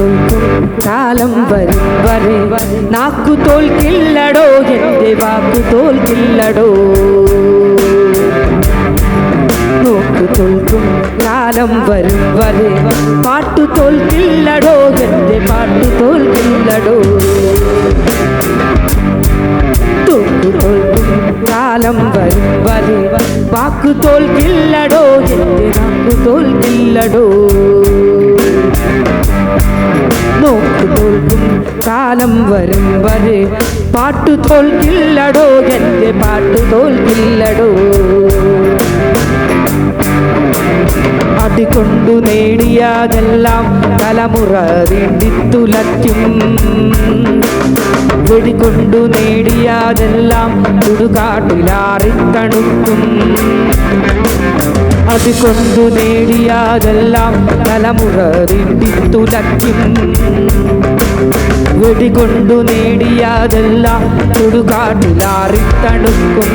കാലം വരും വരെ. നാക്കു തോൽക്കില്ലടോ എന്റെ വാക്കു തോൽക്കില്ലടോ. നോക്കു തോൽക്കും കാലം വരും വരെ. പാട്ടു തോൽക്കില്ലടോ എന്റെ പാട്ടു തോൽക്കില്ലടോ. തോക്കു കാലം വരും വരെ. വാക്കു തോൽക്കില്ലടോ എന്റെ വാക്കു തോൽക്കില്ലടോ. നോക്കു തോൽക്കും കാലം വരും വരെ. പാട്ടു തോൽക്കില്ലടോ എന്റെ പാട്ടു തോൽക്കില്ലടോ. അടികൊണ്ടു നേടിയതെല്ലാം തലമുറ വേണ്ടിത്തുലയ്ക്കും. വെടികൊണ്ടു നേടിയതെല്ലാം ചുടുകാട്ടിലാറിത്തണുക്കും. അതുകൊണ്ടു നേടിയാതെല്ലാം തലമുറ വേണ്ടിത്തുലയ്ക്കും വെടികൊണ്ടു നേടിയാതെല്ലാം ചുടുകാട്ടിലാറിത്തണുക്കും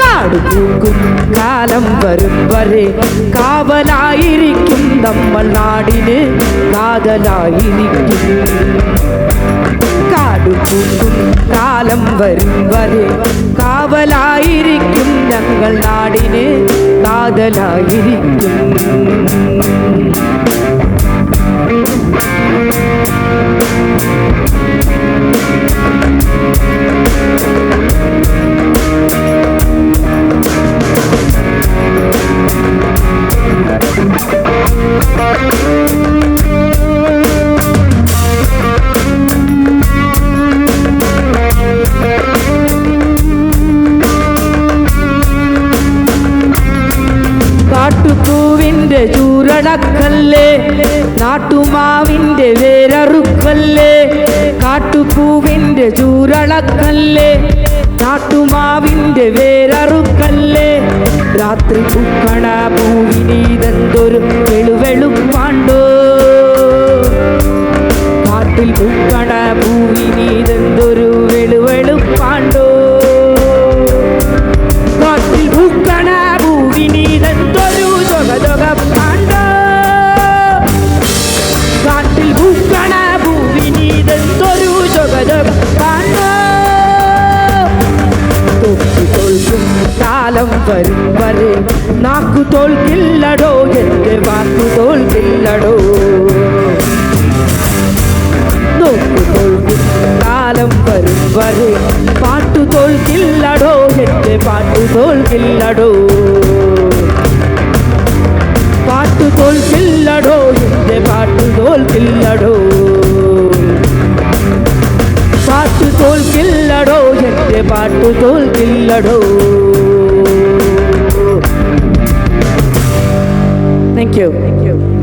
കാട് പൂക്കും കാലം വരും വരെ കാവലായിരിക്കും നമ്മൾ നാടിന് കാതലായിരിക്കും കാട് പൂക്കും കാലം വരും കാതലായിരിക്കും. കാട്ടുപൂവിന്റെ ചൂരടക്കല്ലേ നാട്ടുമാവിന്റെ വേരറുക്കല്ലേ? കാട്ടുപൂവിന്റെ ചൂരണക്കല്ലേ? നാട്ടുമാവിന്റെ വേരറുക്കല്ലേ? രാത്രി പൂക്കണ പൂവിനീതെന്തൊരു കാലം വരും വരെ നാക്കു തോൽക്കില്ലടോ എന്റെ വാക്കു തോൽക്കില്ലടോ നോക്കു തോൽക്കും കാലം വരും വരെ പാട്ടു തോൽക്കില്ലടോ എന്റെ പാട്ടു തോൽക്കില്ലടോ പാട്ടു തോൽക്കില്ലടോ എന്റെ പാട്ടു തോൽക്കില്ലടോ പാട്ടു തോൽക്കില്ലടോ എന്റെ പാട്ടു തോൽക്കില്ലടോ Thank you.